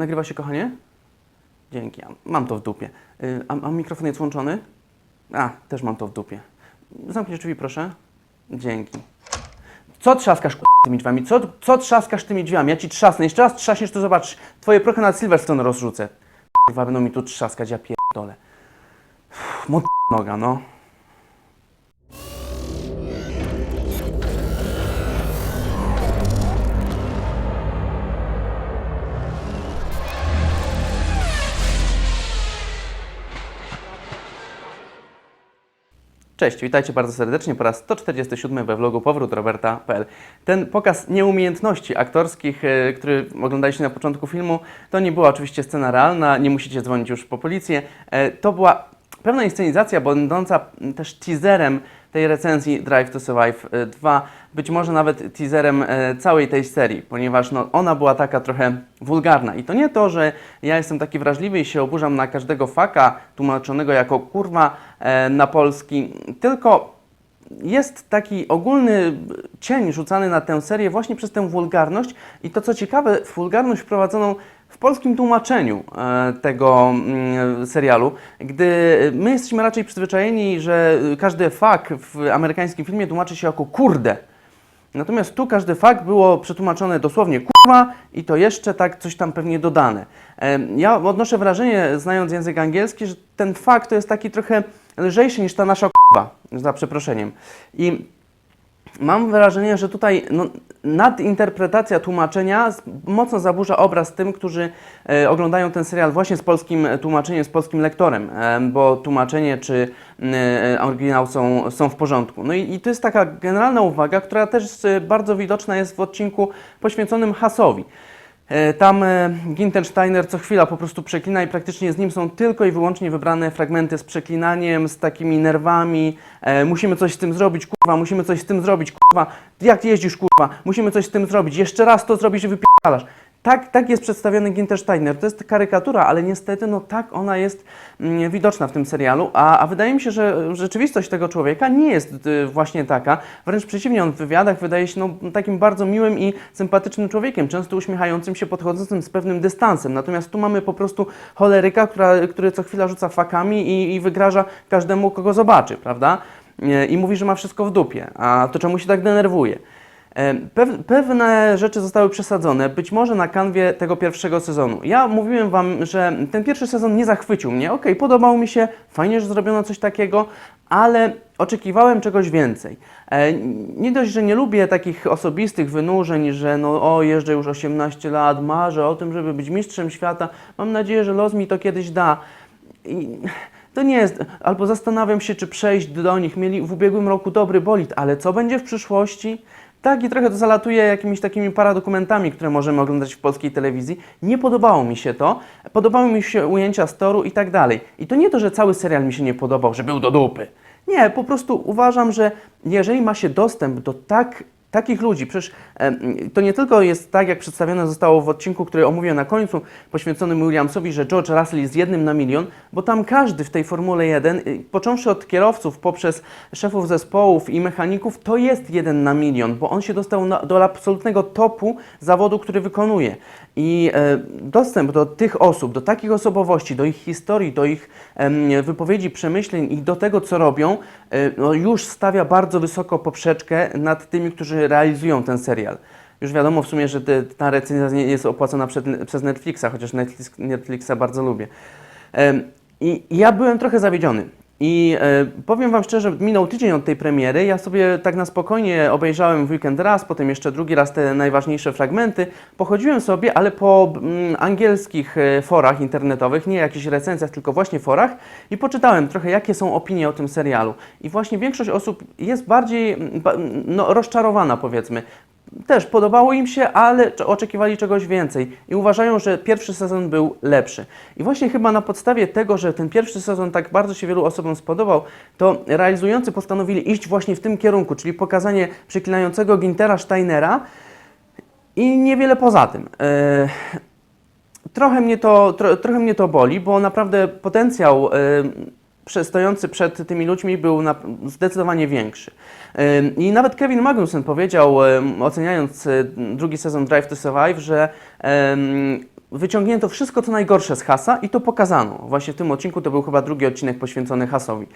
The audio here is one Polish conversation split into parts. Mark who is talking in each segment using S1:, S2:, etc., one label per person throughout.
S1: Nagrywa się, kochanie? Dzięki, mam to w dupie. Y, A, a mikrofon jest włączony? A, też mam to w dupie. Zamknij drzwi, proszę. Dzięki. Co trzaskasz k***, tymi drzwiami? Co, co trzaskasz tymi drzwiami? Ja ci trzasnę. Jeszcze raz trzaśniesz, to zobacz. Twoje prochy na Silverstone rozrzucę. Kurwa, będą mi tu trzaskać, ja pierdolę. Mot noga, no. Cześć, witajcie bardzo serdecznie po raz 147 we vlogu Powrót Roberta.pl. Ten pokaz nieumiejętności aktorskich, e, który oglądaliście na początku filmu, to nie była oczywiście scena realna, nie musicie dzwonić już po policję. E, To była pewna inscenizacja, będąca też teaserem tej recenzji Drive to Survive e, 2, być może nawet teaserem e, całej tej serii, ponieważ no, ona była taka trochę wulgarna. I to nie to, że ja jestem taki wrażliwy i się oburzam na każdego faka tłumaczonego jako kurwa e, na polski, tylko jest taki ogólny cień rzucany na tę serię właśnie przez tę wulgarność i to co ciekawe, wulgarność wprowadzoną w polskim tłumaczeniu e, tego mm, serialu, gdy my jesteśmy raczej przyzwyczajeni, że każdy fak w amerykańskim filmie tłumaczy się jako kurde. Natomiast tu każdy fakt było przetłumaczone dosłownie kurwa i to jeszcze tak coś tam pewnie dodane. Em, Ja odnoszę wrażenie, znając język angielski, że ten fakt to jest taki trochę lżejszy niż ta nasza kurwa, za przeproszeniem. I mam wrażenie, że tutaj no, nadinterpretacja tłumaczenia mocno zaburza obraz tym, którzy e, oglądają ten serial właśnie z polskim tłumaczeniem, z polskim lektorem, e, bo tłumaczenie czy e, oryginał są, są w porządku. No i, i to jest taka generalna uwaga, która też e, bardzo widoczna jest w odcinku poświęconym Hasowi. E, Tam e, Gintensteiner co chwila po prostu przeklina i praktycznie z nim są tylko i wyłącznie wybrane fragmenty z przeklinaniem, z takimi nerwami. E, musimy coś z tym zrobić, kurwa, musimy coś z tym zrobić, kurwa. Jak jeździsz, kurwa, musimy coś z tym zrobić. Jeszcze raz to zrobisz i wypierdalasz. Tak, tak jest przedstawiony Gintersteiner. To jest karykatura, ale niestety no tak ona jest mm, widoczna w tym serialu, a, a wydaje mi się, że rzeczywistość tego człowieka nie jest y, właśnie taka. Wręcz przeciwnie, on w wywiadach wydaje się no, takim bardzo miłym i sympatycznym człowiekiem, często uśmiechającym się, podchodzącym z pewnym dystansem. Natomiast tu mamy po prostu choleryka, która, który co chwila rzuca fakami i, i wygraża każdemu, kogo zobaczy, prawda? Nie, I mówi, że ma wszystko w dupie. A to czemu się tak denerwuje? Pew- Pewne rzeczy zostały przesadzone, być może na kanwie tego pierwszego sezonu. Ja mówiłem Wam, że ten pierwszy sezon nie zachwycił mnie. Okej, podobał mi się, fajnie, że zrobiono coś takiego, ale oczekiwałem czegoś więcej. E, Nie dość, że nie lubię takich osobistych wynurzeń, że no o, jeżdżę już 18 lat, marzę o tym, żeby być mistrzem świata. Mam nadzieję, że los mi to kiedyś da. I to nie jest, albo zastanawiam się, czy przejść do nich. Mieli w ubiegłym roku dobry bolid, ale co będzie w przyszłości? Tak, i trochę to zalatuje jakimiś takimi paradokumentami, które możemy oglądać w polskiej telewizji. Nie podobało mi się to. Podobały mi się ujęcia z toru i tak dalej. I to nie to, że cały serial mi się nie podobał, że był do dupy. Nie, po prostu uważam, że jeżeli ma się dostęp do tak takich ludzi, przecież to nie tylko jest tak, jak przedstawione zostało w odcinku, który omówię na końcu, poświęconym Williamsowi, że George Russell jest jednym na milion, bo tam każdy w tej Formule 1, y, począwszy od kierowców, poprzez szefów zespołów i mechaników, to jest jeden na milion, bo on się dostał do absolutnego topu zawodu, który wykonuje. I e, dostęp do tych osób, do takich osobowości, do ich historii, do ich wypowiedzi, przemyśleń i do tego, co robią, e, no, już stawia bardzo wysoko poprzeczkę nad tymi, którzy realizują ten serial. Już wiadomo w sumie, że ta recenzja nie jest opłacona przez Netflixa, chociaż Netflix, Netflixa bardzo lubię. I ja byłem trochę zawiedziony. I e, powiem Wam szczerze, minął tydzień od tej premiery. Ja sobie tak na spokojnie obejrzałem w weekend raz, potem jeszcze drugi raz te najważniejsze fragmenty. Pochodziłem sobie, ale po mm, angielskich e, forach internetowych, nie jakichś recenzjach, tylko właśnie forach i poczytałem trochę, jakie są opinie o tym serialu. I właśnie większość osób jest bardziej mm, no, rozczarowana, powiedzmy. Też podobało im się, ale cze- oczekiwali czegoś więcej i uważają, że pierwszy sezon był lepszy. I właśnie chyba na podstawie tego, że ten pierwszy sezon tak bardzo się wielu osobom spodobał, to realizujący postanowili iść właśnie w tym kierunku, czyli pokazanie przeklinającego Gintera Steinera i niewiele poza tym. E, trochę, mnie to, tro, trochę mnie to boli, bo naprawdę potencjał e, stojący przed tymi ludźmi był zdecydowanie większy. I nawet Kevin Magnussen powiedział, oceniając y, drugi sezon Drive to Survive, że wyciągnięto wszystko, co najgorsze z Hasa i to pokazano. Właśnie w tym odcinku to był chyba drugi odcinek poświęcony Hasowi.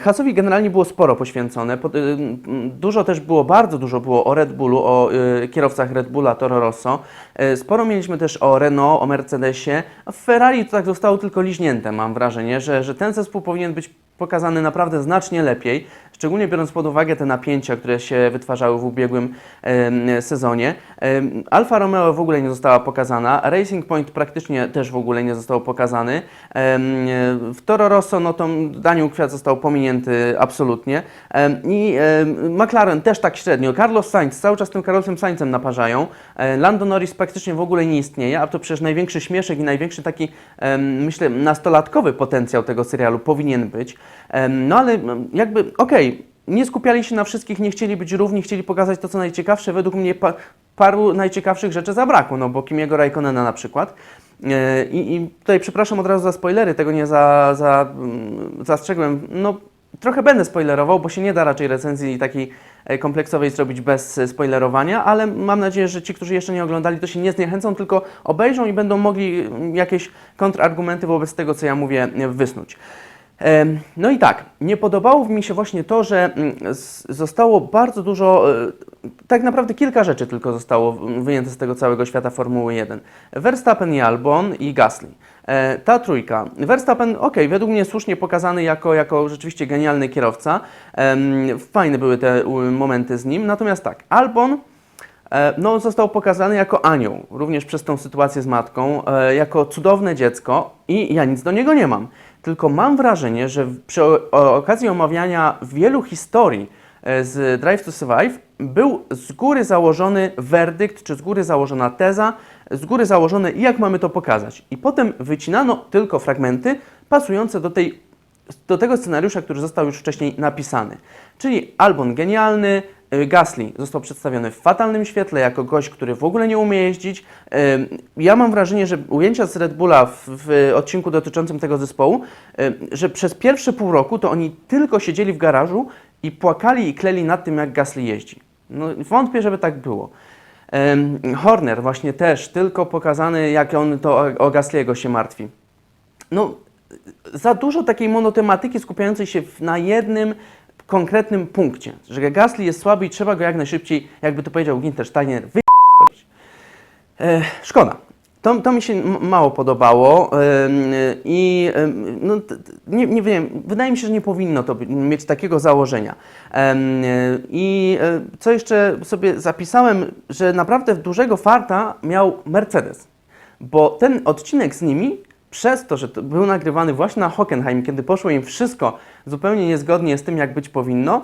S1: Hasowi generalnie było sporo poświęcone. Dużo też było, bardzo dużo było o Red Bullu, o y, kierowcach Red Bulla, Toro Rosso. E, Sporo mieliśmy też o Renault, o Mercedesie. A w Ferrari to tak zostało tylko liźnięte, mam wrażenie, że, że ten zespół powinien być pokazany naprawdę znacznie lepiej, szczególnie biorąc pod uwagę te napięcia, które się wytwarzały w ubiegłym sezonie. Alfa Romeo w ogóle nie została pokazana, Racing Point praktycznie też w ogóle nie został pokazany. W Toro Rosso no to Daniel Kwiat został pominięty absolutnie i McLaren też tak średnio. Carlos Sainz cały czas tym Carlosem Saincem naparzają. Lando Norris praktycznie w ogóle nie istnieje, a to przecież największy śmieszek i największy taki, myślę, nastolatkowy potencjał tego serialu powinien być. No ale jakby, okej, nie skupiali się na wszystkich, nie chcieli być równi, chcieli pokazać to, co najciekawsze. Według mnie pa, paru najciekawszych rzeczy zabrakło, no bo Kimiego Raikkonena na przykład. E, I, I tutaj przepraszam od razu za spoilery, tego nie za, za, mm, zastrzegłem. No, trochę będę spoilerował, bo się nie da raczej recenzji takiej e, kompleksowej zrobić bez spoilerowania, ale mam nadzieję, że ci, którzy jeszcze nie oglądali, to się nie zniechęcą, tylko obejrzą i będą mogli mm, jakieś kontrargumenty wobec tego, co ja mówię, e, wysnuć. No i tak, nie podobało mi się właśnie to, że mm, zostało bardzo dużo, e, tak naprawdę kilka rzeczy tylko zostało wyjęte z tego całego świata Formuły 1. Verstappen i Albon i Gasly. E, Ta trójka. Verstappen, ok, według mnie słusznie pokazany jako, jako rzeczywiście genialny kierowca. Fajne były te momenty z nim. Natomiast tak, Albon E, No, został pokazany jako anioł, również przez tą sytuację z matką, jako cudowne dziecko i ja nic do niego nie mam. Tylko mam wrażenie, że przy okazji omawiania wielu historii e, z Drive to Survive był z góry założony werdykt, czy z góry założona teza, z góry założone jak mamy to pokazać. I potem wycinano tylko fragmenty pasujące do tej do tego scenariusza, który został już wcześniej napisany. Czyli Albon genialny, Gasly został przedstawiony w fatalnym świetle jako gość, który w ogóle nie umie jeździć. Ym, Ja mam wrażenie, że ujęcia z Red Bulla w, w odcinku dotyczącym tego zespołu, ym, że przez pierwsze pół roku to oni tylko siedzieli w garażu i płakali i kleli nad tym, jak Gasly jeździ. No, wątpię, żeby tak było. Horner właśnie też, tylko pokazany, jak on to o, Gasly'ego się martwi. No, za dużo takiej monotematyki skupiającej się na jednym konkretnym punkcie, że Gasly jest słaby i trzeba go jak najszybciej, jakby to powiedział Ginter Steiner, wy... E, szkoda. To, to mi się mało podobało em, i em, no, nie, nie wiem, wydaje mi się, że nie powinno to mieć takiego założenia. Em, I e, co jeszcze sobie zapisałem, że naprawdę dużego farta miał Mercedes, bo ten odcinek z nimi przez to, że to był nagrywany właśnie na Hockenheim, kiedy poszło im wszystko zupełnie niezgodnie z tym, jak być powinno,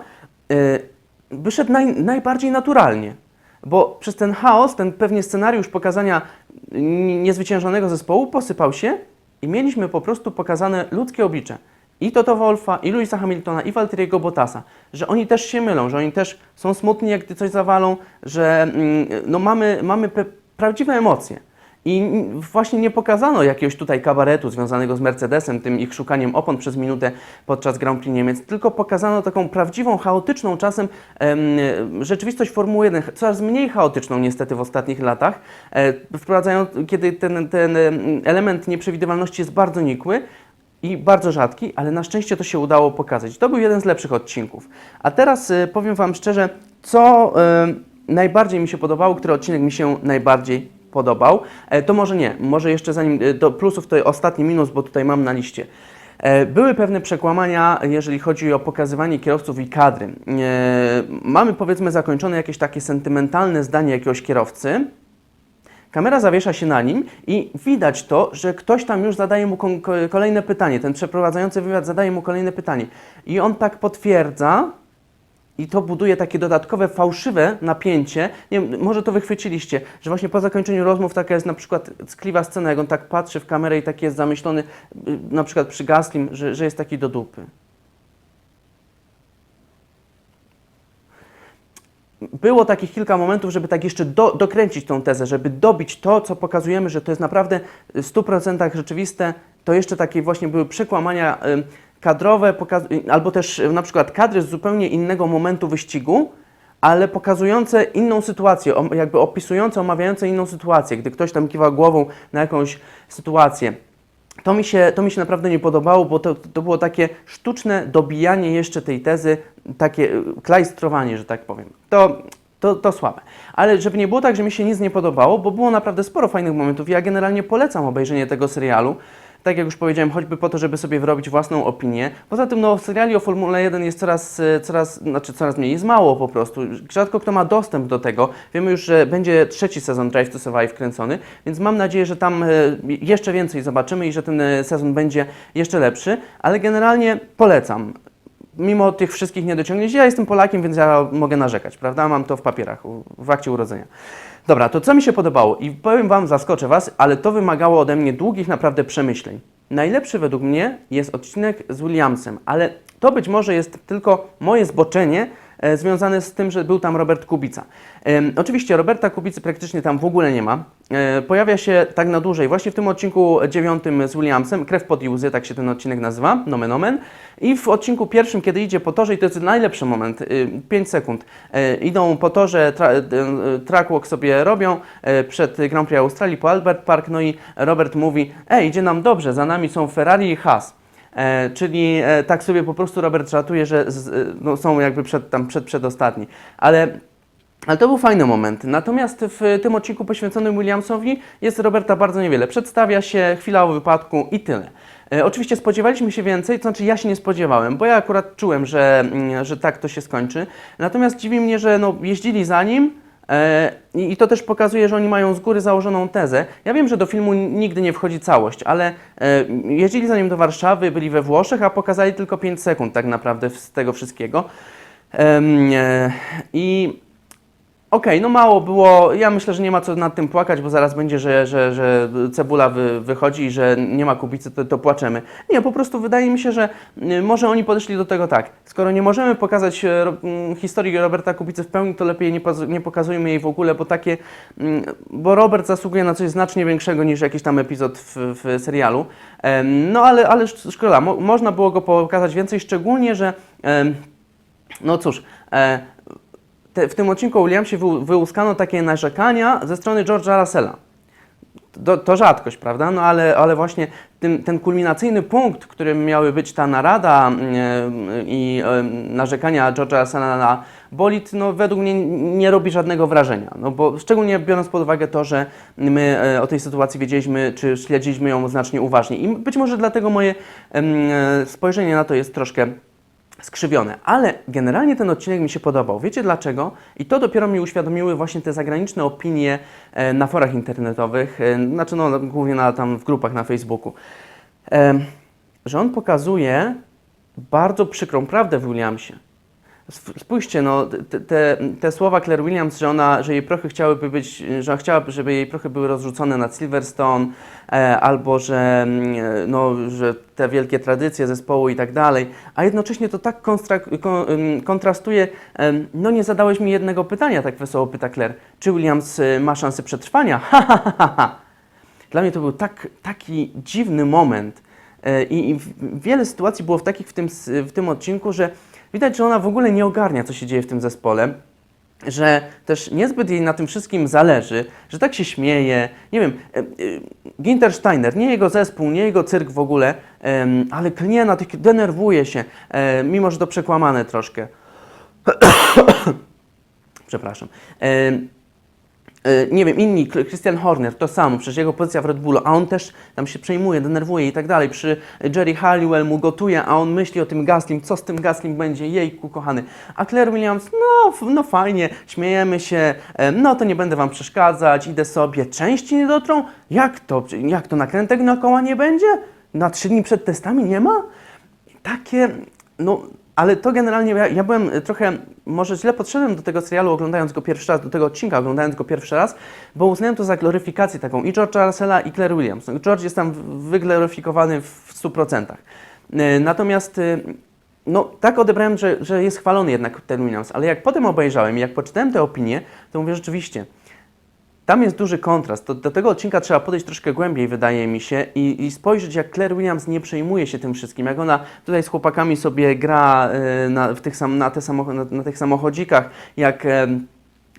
S1: yy, wyszedł naj, najbardziej naturalnie. Bo przez ten chaos, ten pewnie scenariusz pokazania niezwyciężonego zespołu posypał się i mieliśmy po prostu pokazane ludzkie oblicze. I Toto Wolfa, i Louisa Hamiltona, i Valtteriego Bottasa, że oni też się mylą, że oni też są smutni, jak gdy coś zawalą, że mm, no mamy, mamy prawdziwe emocje. I właśnie nie pokazano jakiegoś tutaj kabaretu związanego z Mercedesem, tym ich szukaniem opon przez minutę podczas Grand Prix Niemiec, tylko pokazano taką prawdziwą, chaotyczną czasem em, rzeczywistość Formuły 1, coraz mniej chaotyczną niestety w ostatnich latach, e, wprowadzają, kiedy ten, ten em, element nieprzewidywalności jest bardzo nikły, i bardzo rzadki, ale na szczęście to się udało pokazać. To był jeden z lepszych odcinków. A teraz e, powiem Wam szczerze, co e, najbardziej mi się podobało, który odcinek mi się najbardziej podobał. E, to może nie, może jeszcze zanim e, do plusów to ostatni minus, bo tutaj mam na liście. E, Były pewne przekłamania, jeżeli chodzi o pokazywanie kierowców i kadry. Mamy powiedzmy zakończone jakieś takie sentymentalne zdanie jakiegoś kierowcy, Kamera zawiesza się na nim i widać to, że ktoś tam już zadaje mu kolejne pytanie. Ten przeprowadzający wywiad zadaje mu kolejne pytanie. I on tak potwierdza, i to buduje takie dodatkowe, fałszywe napięcie. Nie może to wychwyciliście, że właśnie po zakończeniu rozmów taka jest na przykład ckliwa scena, jak on tak patrzy w kamerę i taki jest zamyślony, y, na przykład przy Gaslim, że, że jest taki do dupy. było takich kilka momentów, żeby tak jeszcze do, dokręcić tą tezę, żeby dobić to, co pokazujemy, że to jest naprawdę w 100% rzeczywiste, to jeszcze takie właśnie były przekłamania kadrowe, albo też y, na przykład kadry z zupełnie innego momentu wyścigu, ale pokazujące inną sytuację, jakby opisujące, omawiające inną sytuację, gdy ktoś tam kiwa głową na jakąś sytuację. To mi, się, to mi się naprawdę nie podobało, bo to, to było takie sztuczne dobijanie jeszcze tej tezy, takie y, klajstrowanie, że tak powiem. To, to, to słabe. Ale żeby nie było tak, że mi się nic nie podobało, bo było naprawdę sporo fajnych momentów. Ja generalnie polecam obejrzenie tego serialu. Tak jak już powiedziałem, choćby po to, żeby sobie wyrobić własną opinię. Poza tym, no, seriali o Formule 1 jest coraz, e, coraz, znaczy coraz mniej, jest mało po prostu. Rzadko kto ma dostęp do tego. Wiemy już, że będzie trzeci sezon Drive to Survive kręcony, więc mam nadzieję, że tam e, jeszcze więcej zobaczymy i że ten e, sezon będzie jeszcze lepszy, ale generalnie polecam. Mimo tych wszystkich niedociągnięć, ja jestem Polakiem, więc ja mogę narzekać, prawda? Mam to w papierach, w akcie urodzenia. Dobra, to co mi się podobało? I powiem Wam, zaskoczę Was, ale to wymagało ode mnie długich naprawdę przemyśleń. Najlepszy według mnie jest odcinek z Williamsem, ale to być może jest tylko moje zboczenie e, związane z tym, że był tam Robert Kubica. Oczywiście Roberta Kubicy praktycznie tam w ogóle nie ma. E, pojawia się tak na dłużej, właśnie w tym odcinku dziewiątym z Williamsem, Krew pod łzy, tak się ten odcinek nazywa, nomen omen. I w odcinku pierwszym, kiedy idzie po torze, i to jest najlepszy moment, 5 sekund, e, idą po torze, tra, e, e, track walk sobie robią przed Grand Prix Australii po Albert Park, no i Robert mówi, ej, idzie nam dobrze, za nami są Ferrari i Haas. E, czyli e, tak sobie po prostu Robert żartuje, że z, e, no, są jakby przed, tam przed, przedostatni. Ale ale to był fajny moment. Natomiast w tym odcinku poświęconym Williamsowi jest Roberta bardzo niewiele. Przedstawia się chwila o wypadku i tyle. E, oczywiście spodziewaliśmy się więcej, to znaczy ja się nie spodziewałem, bo ja akurat czułem, że, mm, że tak to się skończy. Natomiast dziwi mnie, że no, jeździli za nim, I i to też pokazuje, że oni mają z góry założoną tezę. Ja wiem, że do filmu nigdy nie wchodzi całość, ale e, jeździli zanim do Warszawy, byli we Włoszech, a pokazali tylko 5 sekund tak naprawdę z tego wszystkiego. E, I Okej, no mało było. Ja myślę, że nie ma co nad tym płakać, bo zaraz będzie, że, że, że cebula wy, wychodzi i że nie ma kubicy, to, to płaczemy. Nie, po prostu wydaje mi się, że y, może oni podeszli do tego tak. Skoro nie możemy pokazać e, ro, mm, historii Roberta Kubicy w pełni, to lepiej nie, nie pokazujmy jej w ogóle, bo takie. mm, Bo Robert zasługuje na coś znacznie większego niż jakiś tam epizod w, w serialu. No ale, ale sz- szkoda, mo, można było go pokazać więcej, szczególnie, że. No cóż. Te, w tym odcinku o Williamsie wy, wyłuskano takie narzekania ze strony George'a Russella. To, to rzadkość, prawda? No ale, ale właśnie tym, ten kulminacyjny punkt, którym miały być ta narada mm, i e, narzekania George'a Russella na bolid, no według mnie nie robi żadnego wrażenia. No bo szczególnie biorąc pod uwagę to, że my e, o tej sytuacji wiedzieliśmy, czy śledziliśmy ją znacznie uważniej. I być może dlatego moje e, spojrzenie na to jest troszkę skrzywione, ale generalnie ten odcinek mi się podobał. Wiecie dlaczego? I to dopiero mi uświadomiły właśnie te zagraniczne opinie e, na forach internetowych, e, znaczy no głównie na, tam w grupach na Facebooku, e, że on pokazuje bardzo przykrą prawdę w Williamsie. Sp- Spójrzcie, no, te, te, te słowa Claire Williams, że, ona, że jej prochy chciałyby być, że chciałaby, żeby jej prochy były rozrzucone nad Silverstone, e, albo że, mm, e, no, że te wielkie tradycje zespołu i tak dalej, a jednocześnie to tak kon, ym, kontrastuje, em, no nie zadałeś mi jednego pytania, tak wesoło pyta Claire, czy Williams y, ma szansę przetrwania? Ha, ha, ha, ha. Dla mnie to był tak, taki dziwny moment E, i, i wiele sytuacji było w takich w tym, w tym odcinku, że widać, że ona w ogóle nie ogarnia, co się dzieje w tym zespole, że też niezbyt jej na tym wszystkim zależy, że tak się śmieje. Nie wiem, e, e, Ginter Steiner, nie jego zespół, nie jego cyrk w ogóle, ale klnie na tych, denerwuje się, e, mimo że to przekłamane troszkę. Przepraszam. E, nie wiem, inni, Christian Horner, to samo, przecież jego pozycja w Red Bullu, a on też tam się przejmuje, denerwuje i tak dalej. Przy Jerry Halliwell mu gotuje, a on myśli o tym Gaslim, co z tym Gaslim będzie, jejku kochany. A Claire Williams, no, no fajnie, śmiejemy się, e, no to nie będę wam przeszkadzać, idę sobie, części nie dotrą? Jak to, jak to, nakrętek na koła nie będzie? Na trzy dni przed testami nie ma? takie, no, ale to generalnie, ja, ja byłem trochę, może źle podszedłem do tego serialu oglądając go pierwszy raz, do tego odcinka oglądając go pierwszy raz, bo uznałem to za gloryfikację taką i George'a Russella i Claire Williams. George jest tam wygloryfikowany w 100%. E, Natomiast e, no, tak odebrałem, że, że jest chwalony jednak ten Williams, ale jak potem obejrzałem i jak poczytałem te opinie, to mówię rzeczywiście, tam jest duży kontrast. To, do tego odcinka trzeba podejść troszkę głębiej, wydaje mi się, i, i spojrzeć, jak Claire Williams nie przejmuje się tym wszystkim, jak ona tutaj z chłopakami sobie gra y, na, w tych sam, na, te samoch- na, na tych samochodzikach, jak. em,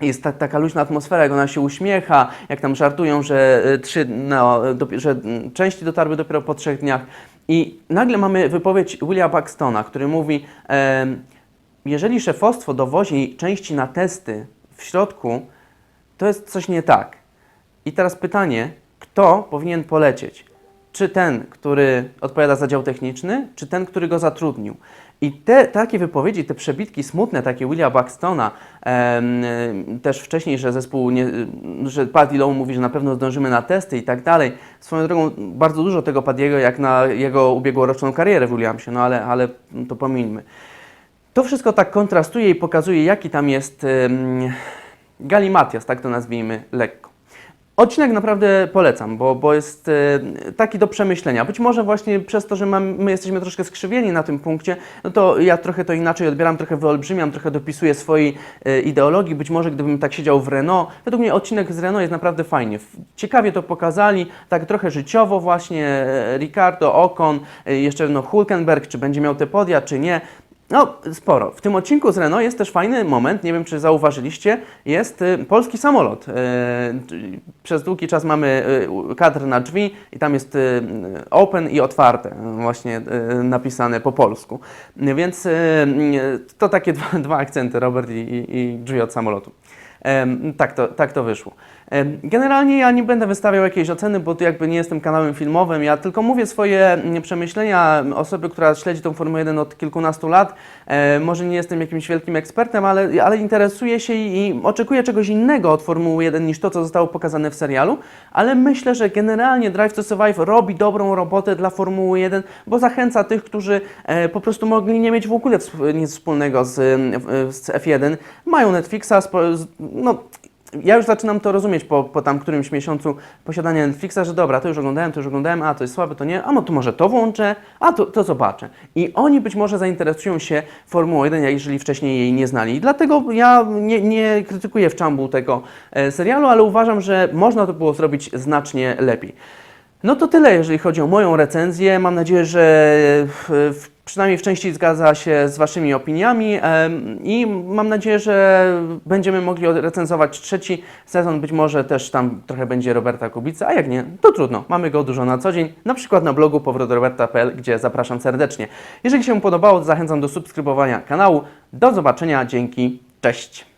S1: jest ta, taka luźna atmosfera, jak ona się uśmiecha, jak tam żartują, że, y, trzy, no, dopi- że części dotarły dopiero po trzech dniach. I nagle mamy wypowiedź William Paxtona, który mówi, em, jeżeli szefostwo dowozi części na testy w środku, to jest coś nie tak. I teraz pytanie, kto powinien polecieć? Czy ten, który odpowiada za dział techniczny, czy ten, który go zatrudnił? I te takie wypowiedzi, te przebitki smutne, takie Willia Buxtona, też wcześniej, że zespół, nie, że Paddy Lowe mówi, że na pewno zdążymy na testy i tak dalej. Swoją drogą, bardzo dużo tego Paddiego, jak na jego ubiegłoroczną karierę w Williamsie, no ale, ale to pomińmy. To wszystko tak kontrastuje i pokazuje, jaki tam jest galimatias, tak to nazwijmy lekko. Odcinek naprawdę polecam, bo, bo jest e, taki do przemyślenia. Być może właśnie przez to, że mam, my jesteśmy troszkę skrzywieni na tym punkcie, no to ja trochę to inaczej odbieram, trochę wyolbrzymiam, trochę dopisuję swojej e, ideologii. Być może gdybym tak siedział w Renault, według mnie odcinek z Renault jest naprawdę fajnie. F- Ciekawie to pokazali, tak trochę życiowo właśnie, e, Ricardo, Ocon, jeszcze no Hulkenberg, czy będzie miał te podia, czy nie. No, sporo. W tym odcinku z Renault jest też fajny moment, nie wiem czy zauważyliście, jest y, polski samolot. Y, czyli przez długi czas mamy y, kadr na drzwi i tam jest y, open i otwarte, y, właśnie y, napisane po polsku. Y, Więc y, y, to takie dwa, dwa akcenty, Robert i, i, i drzwi od samolotu. Tak, to, tak to wyszło. Generalnie ja nie będę wystawiał jakiejś oceny, bo tu jakby nie jestem kanałem filmowym. Ja tylko mówię swoje mm, przemyślenia osoby, która śledzi tą Formułę 1 od kilkunastu lat. E, może nie jestem jakimś wielkim ekspertem, ale, ale interesuję się i, oczekuję czegoś innego od Formuły 1 niż to, co zostało pokazane w serialu. Ale myślę, że generalnie Drive to Survive robi dobrą robotę dla Formuły 1, bo zachęca tych, którzy e, po prostu mogli nie mieć w ogóle nic wspólnego z, z F1. Mają Netflixa, no ja już zaczynam to rozumieć po, po tam którymś miesiącu posiadania Netflixa, że dobra, to już oglądałem, to już oglądałem, a to jest słabe, to nie, a no to może to włączę, a to, to zobaczę. I oni być może zainteresują się Formułą 1, jak jeżeli wcześniej jej nie znali. I dlatego ja nie, nie krytykuję w czambu tego e, serialu, ale uważam, że można to było zrobić znacznie lepiej. No to tyle, jeżeli chodzi o moją recenzję. Mam nadzieję, że w, w, przynajmniej w części zgadza się z Waszymi opiniami i mam nadzieję, że będziemy mogli recenzować trzeci sezon. Być może też tam trochę będzie Roberta Kubica, a jak nie, to trudno. Mamy go dużo na co dzień, na przykład na blogu powrotroberta.pl, gdzie zapraszam serdecznie. Jeżeli się podobało, zachęcam do subskrybowania kanału. Do zobaczenia, dzięki, cześć!